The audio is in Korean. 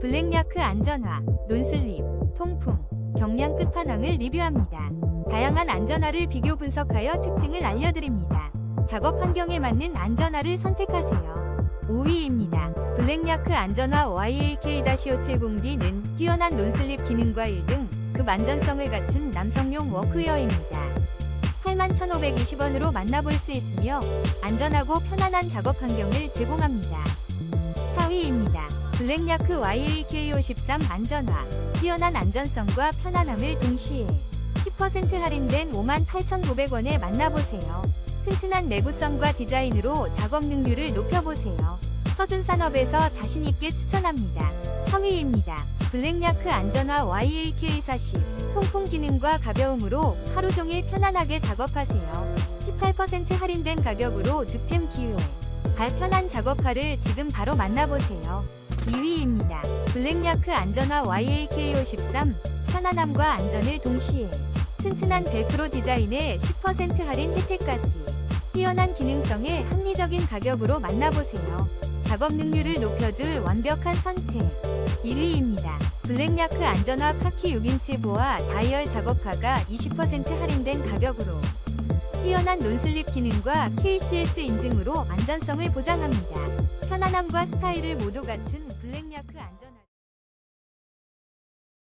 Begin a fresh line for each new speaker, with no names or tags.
블랙야크 안전화, 논슬립, 통풍, 경량 끝판왕을 리뷰합니다. 다양한 안전화를 비교 분석하여 특징을 알려드립니다. 작업 환경에 맞는 안전화를 선택하세요. 5위입니다. 블랙야크 안전화 YAK-570D는 뛰어난 논슬립 기능과 1등 급 안전성을 갖춘 남성용 워크웨어입니다. 81,520원으로 만나볼 수 있으며 안전하고 편안한 작업 환경을 제공합니다. 4위입니다. 블랙야크 YAK53 안전화 뛰어난 안전성과 편안함을 동시에 10% 할인된 58,900원에 만나보세요. 튼튼한 내구성과 디자인으로 작업 능률을 높여보세요. 서준산업에서 자신있게 추천합니다. 3위입니다. 블랙야크 안전화 YAK40 통풍 기능과 가벼움으로 하루 종일 편안하게 작업하세요. 18% 할인된 가격으로 득템 기회. 발 편한 작업화를 지금 바로 만나보세요. 2위입니다. 블랙야크 안전화 YAK53 편안함과 안전을 동시에 튼튼한 벨크로 디자인에 10% 할인 혜택까지 뛰어난 기능성에 합리적인 가격으로 만나보세요. 작업 능률을 높여줄 완벽한 선택 1위입니다. 블랙야크 안전화 카키 6인치 보아 다이얼 작업화가 20% 할인된 가격으로 뛰어난 논슬립 기능과 KCS 인증으로 안전성을 보장합니다. 편안함과 스타일을 모두 갖춘 블랙야크 안전한